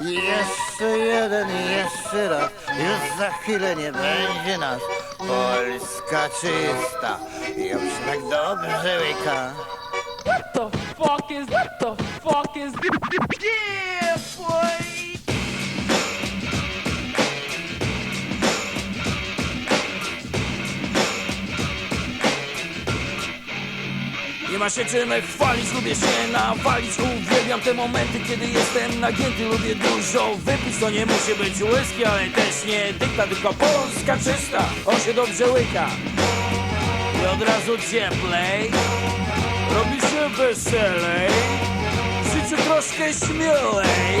Jeszcze jeden, jeszcze raz, już za chwilę nie będzie nas. Polska czysta, się tak dobrze łyka. What the fuck is what the fuck is Yeah boy Nie ma się czym chwalić, lubię się nawalić. Uwielbiam te momenty, kiedy jestem nagięty. Lubię dużo wypić, to nie musi być whisky Ale też nie dykta, tylko polska czysta. On się dobrze łyka. I od razu cieplej. Robi się weselej. W życiu troszkę śmielej.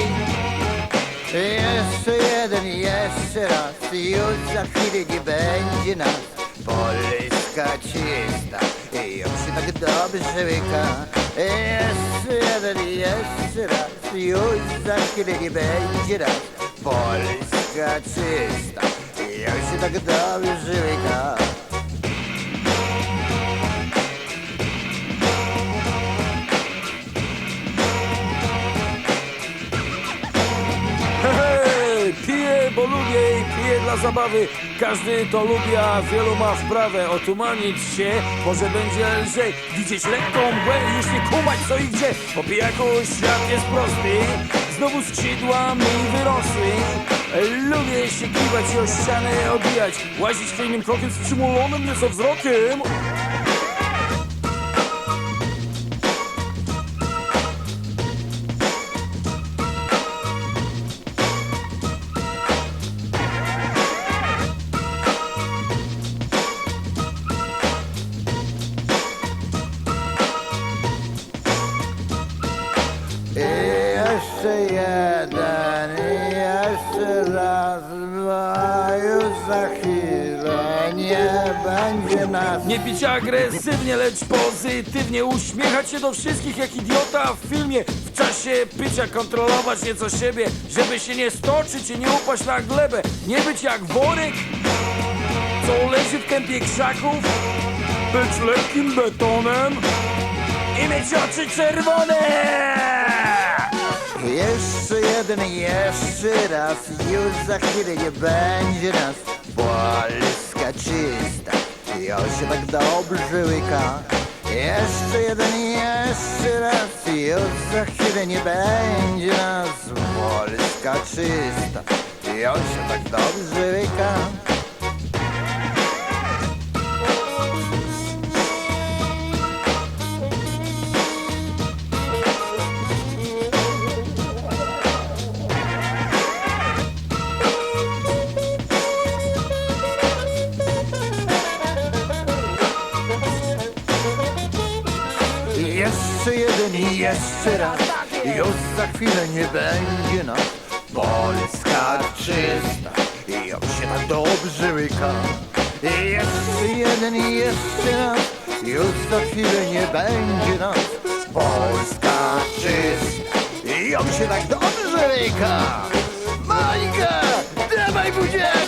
Jeszcze jeden, jeszcze raz, już za chwilę nie będzie nas. Polska czysta, ją się tak dobrze łyka. Jeszcze jeden, jeszcze raz, już za chwilę nie będzie nas. Polska czysta, ją się tak dobrze łyka. Lubię i piję dla zabawy. Każdy to lubi, a wielu ma wprawę otumanić się. Może będzie lżej widzieć lekką mgłę już nie kumać co i gdzie. Po pijaku świat jest prosty, znowu skrzydłami wyrosły. Lubię się kiwać i o ścianę odbijać. Łazić chwiejnym krokiem z przymulonym nieco wzrokiem. Jeszcze jeden, i jeszcze raz, dwa, już za chwilę nie będzie nas. Nie pić agresywnie, lecz pozytywnie Uśmiechać się do wszystkich jak idiota w filmie. W czasie picia kontrolować nieco siebie Żeby się nie stoczyć i nie upaść na glebę. Nie być jak worek, co leży w kępie krzaków. Być lekkim betonem I mieć oczy czerwone Jeden, jeszcze raz, już za chwilę nie będzie nas. Polska czysta, ją się tak dobrze łyka. Jeszcze jeden, jeszcze raz, już za chwilę nie będzie nas. Polska czysta, ją się tak dobrze łyka. Jeszcze jeden i jeszcze raz. Już za chwilę nie będzie nas Polska czysta I ją się tak dobrze łyka. Jeszcze jeden i jeszcze raz. Już za chwilę nie będzie nas Polska czysta I ją się tak dobrze łyka. Monika, dawaj buziaka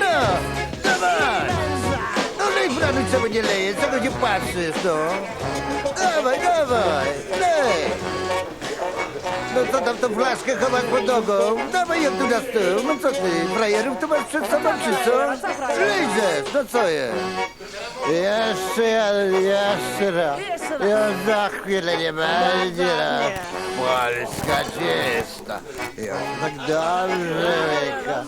no, dawaj. No lej prawie co nie leje, co nie patrzysz, no. Dawaj, dawaj, lej. No co tam tą flaszkę chowasz pod nogą? Dawaj ją tu na stół, no co ty, frajerów tu masz przed sobą czy co? Lejdziesz, no co jest? Jeszcze, jeszcze raz. Już za chwilę nie będzie raz. Polska czysta. Ja tak dobrze łyka.